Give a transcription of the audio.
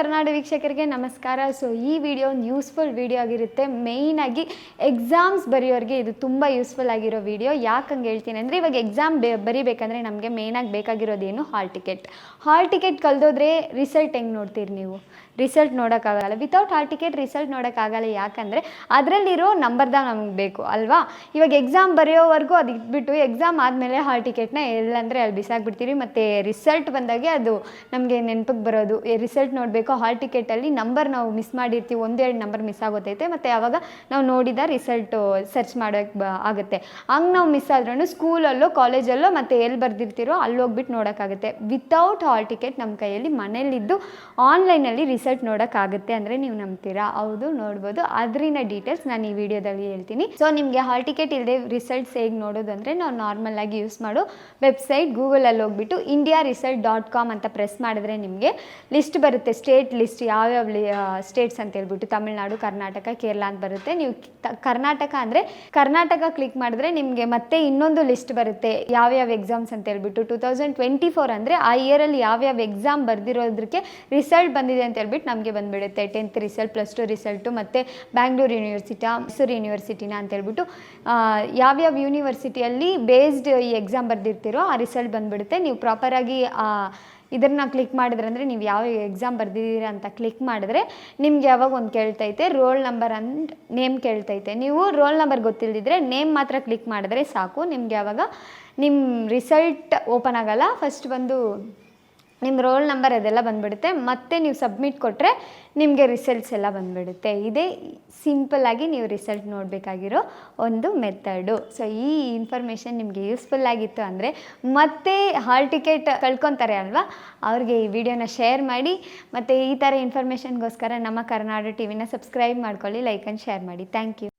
ಕರ್ನಾಟಕ ವೀಕ್ಷಕರಿಗೆ ನಮಸ್ಕಾರ. ಸೊ ಈ ವಿಡಿಯೋ ಒಂದು ಯೂಸ್ಫುಲ್ ವಿಡಿಯೋ ಆಗಿರುತ್ತೆ ಮೇಯ್ನಾಗಿ ಎಕ್ಸಾಮ್ಸ್ ಬರೆಯೋರಿಗೆ ಇದು ತುಂಬ ಯೂಸ್ಫುಲ್ ಆಗಿರೋ ವಿಡಿಯೋ ಯಾಕಂಗೆ ಹೇಳ್ತೀನಿ ಅಂದರೆ, ಇವಾಗ ಎಕ್ಸಾಮ್ ಬೆ, ಬರಿಬೇಕಂದ್ರೆ ನಮಗೆ ಮೇಯ್ನಾಗಿ ಬೇಕಾಗಿರೋದೇನು ಹಾಲ್ ಟಿಕೆಟ್ ಹಾಲ್ ಟಿಕೆಟ್ ಕಳೆದೋದ್ರೆ ರಿಸಲ್ಟ್ ಹೆಂಗೆ ನೋಡ್ತೀರಿ ನೀವು? ರಿಸಲ್ಟ್ ನೋಡೋಕ್ಕಾಗಲ್ಲ ವಿತೌಟ್ ಹಾಲ್ ಟಿಕೆಟ್ ರಿಸಲ್ಟ್ ನೋಡೋಕ್ಕಾಗಲ್ಲ ಯಾಕಂದರೆ ಅದರಲ್ಲಿರೋ ನಂಬರ್ದಾಗ ನಮಗೆ ಬೇಕು, ಅಲ್ವಾ? ಇವಾಗ ಎಕ್ಸಾಮ್ ಬರೆಯೋವರೆಗೂ ಅದು ಇಟ್ಬಿಟ್ಟು ಎಕ್ಸಾಮ್ ಆದಮೇಲೆ ಹಾಲ್ ಟಿಕೆಟ್ನ ಎಲ್ಲಂದರೆ ಅಲ್ಲಿ ಬಿಸಾಕ್ಬಿಡ್ತೀವಿ ಮತ್ತು ರಿಸಲ್ಟ್ ಬಂದಾಗೆ ಅದು ನಮಗೆ ನೆನಪಿಗೆ ಬರೋದು. ರಿಸಲ್ಟ್ ನೋಡಬೇಕು ಹಾಲ್ ಟಿಕೆಟಲ್ಲಿ ನಂಬರ್ ನಾವು ಮಿಸ್ ಮಾಡಿರ್ತೀವಿ, ಒಂದೆರಡು ನಂಬರ್ ಮಿಸ್ ಆಗೋತೈತೆ, ಮತ್ತು ಆವಾಗ ನಾವು ನೋಡಿದ ರಿಸಲ್ಟು ಸರ್ಚ್ ಮಾಡೋಕ್ಕೆ ಬ, ಆಗುತ್ತೆ. ಹಂಗೆ ನಾವು ಮಿಸ್ ಆದ್ರೂ ಸ್ಕೂಲಲ್ಲೋ ಕಾಲೇಜಲ್ಲೋ ಮತ್ತು ಎಲ್ಲಿ ಬರ್ದಿರ್ತೀರೋ ಅಲ್ಲಿ ಹೋಗ್ಬಿಟ್ಟು ನೋಡೋಕ್ಕಾಗುತ್ತೆ ವಿತೌಟ್ ಹಾಲ್ ಟಿಕೆಟ್ ನಮ್ಮ ಕೈಯಲ್ಲಿ ಮನೇಲಿದ್ದು ಆನ್ಲೈನಲ್ಲಿ ರಿಸಲ್ಟ್ ನೋಡೋಕ್ಕಾಗುತ್ತೆ ಅಂದರೆ ನೀವು ನಂಬ್ತೀರಾ? ಹೌದು, ನೋಡ್ಬೋದು. ಅದರಿನ ಡೀಟೇಲ್ಸ್ ನಾನು ಈ ವಿಡಿಯೋದಲ್ಲಿ ಹೇಳ್ತೀನಿ. ಸೊ ನಿಮಗೆ ಹಾಲ್ ಟಿಕೆಟ್ ಇಲ್ಲದೆ ರಿಸಲ್ಟ್ಸ್ ಹೇಗೆ ನೋಡೋದು ಅಂದರೆ ನಾವು ನಾರ್ಮಲ್ ಆಗಿ ಯೂಸ್ ಮಾಡೋ ವೆಬ್ಸೈಟ್ ಗೂಗಲಲ್ಲಿ ಹೋಗ್ಬಿಟ್ಟು ಇಂಡಿಯಾ ರಿಸಲ್ಟ್ ಡಾಟ್ ಕಾಮ್ ಅಂತ ಪ್ರೆಸ್ ಮಾಡಿದ್ರೆ ನಿಮಗೆ ಲಿಸ್ಟ್ ಬರುತ್ತೆ. ಸ್ಟೇಟ್ ಲಿಸ್ಟ್ ಯಾವ್ಯಾವ ಸ್ಟೇಟ್ಸ್ ಅಂತ ಹೇಳ್ಬಿಟ್ಟು ತಮಿಳ್ನಾಡು, ಕರ್ನಾಟಕ, ಕೇರಳ ಅಂತ ಬರುತ್ತೆ. ನೀವು ಕರ್ನಾಟಕ ಅಂದರೆ ಕರ್ನಾಟಕ ಕ್ಲಿಕ್ ಮಾಡಿದ್ರೆ ನಿಮಗೆ ಮತ್ತೆ ಇನ್ನೊಂದು ಲಿಸ್ಟ್ ಬರುತ್ತೆ. ಯಾವ್ಯಾವ ಎಕ್ಸಾಮ್ಸ್ ಅಂತ ಹೇಳ್ಬಿಟ್ಟು ಟೂ ತೌಸಂಡ್ ಟ್ವೆಂಟಿ ಫೋರ್ ಅಂದರೆ ಆ ಇಯರಲ್ಲಿ ಯಾವ್ಯಾವ ಎಕ್ಸಾಮ್ ಬರ್ದಿರೋದಕ್ಕೆ ರಿಸಲ್ಟ್ ಬಂದಿದೆ ಅಂತ ಹೇಳ್ಬಿಟ್ಟು ನಮಗೆ ಬಂದುಬಿಡುತ್ತೆ tenth result plus two result ಮತ್ತು ಬ್ಯಾಂಗ್ಳೂರು ಯೂನಿವರ್ಸಿಟಿ ಮೈಸೂರು ಯೂನಿವರ್ಸಿಟಿನ ಅಂತ ಹೇಳ್ಬಿಟ್ಟು ಯಾವ್ಯಾವ ಯೂನಿವರ್ಸಿಟಿಯಲ್ಲಿ ಬೇಸ್ಡ್ ಈ ಎಕ್ಸಾಮ್ ಬರ್ದಿರ್ತೀರೋ ಆ ರಿಸಲ್ಟ್ ಬಂದುಬಿಡುತ್ತೆ. ನೀವು ಪ್ರಾಪರಾಗಿ ಇದನ್ನು ಕ್ಲಿಕ್ ಮಾಡಿದ್ರೆ ಅಂದರೆ ನೀವು ಯಾವ ಎಕ್ಸಾಮ್ ಬರ್ದಿದ್ದೀರಾ ಅಂತ ಕ್ಲಿಕ್ ಮಾಡಿದ್ರೆ ನಿಮ್ಗೆ ಯಾವಾಗ ಒಂದು ಕೇಳ್ತೈತೆ ರೋಲ್ ನಂಬರ್ ಅಂಡ್ ನೇಮ್ ಕೇಳ್ತೈತೆ. ನೀವು ರೋಲ್ ನಂಬರ್ ಗೊತ್ತಿಲ್ಲದಿದ್ರೆ ನೇಮ್ ಮಾತ್ರ ಕ್ಲಿಕ್ ಮಾಡಿದ್ರೆ ಸಾಕು. ನಿಮ್ಗೆ ಯಾವಾಗ ನಿಮ್ಮ ರಿಸಲ್ಟ್ ಓಪನ್ ಆಗೋಲ್ಲ. ಫಸ್ಟ್ ಬಂದು ನಿಮ್ಮ ರೋಲ್ ನಂಬರ್ ಅದೆಲ್ಲ ಬಂದುಬಿಡುತ್ತೆ. ಮತ್ತೆ ನೀವು ಸಬ್ಮಿಟ್ ಕೊಟ್ಟರೆ ನಿಮಗೆ ರಿಸಲ್ಟ್ಸ್ ಎಲ್ಲ ಬಂದುಬಿಡುತ್ತೆ. ಇದೇ ಸಿಂಪಲ್ಲಾಗಿ ನೀವು ರಿಸಲ್ಟ್ ನೋಡಬೇಕಾಗಿರೋ ಒಂದು ಮೆಥಡು ಸೊ ಈ ಇನ್ಫಾರ್ಮೇಷನ್ ನಿಮಗೆ ಯೂಸ್ಫುಲ್ ಆಗಿತ್ತು ಅಂದರೆ ಮತ್ತೆ ಹಾಲ್ ಟಿಕೆಟ್ ಕಳ್ಕೊತಾರೆ ಅಲ್ವಾ? ಅವ್ರಿಗೆ ಈ ವಿಡಿಯೋನ ಶೇರ್ ಮಾಡಿ, ಮತ್ತು ಈ ಥರ ಇನ್ಫಾರ್ಮೇಷನ್ಗೋಸ್ಕರ ನಮ್ಮ ಕರ್ನಾಟಕ ಟಿವಿನ ಸಬ್ಸ್ಕ್ರೈಬ್ ಮಾಡ್ಕೊಳ್ಳಿ ಲೈಕ್ ಆ್ಯಂಡ್ ಶೇರ್ ಮಾಡಿ. Thank you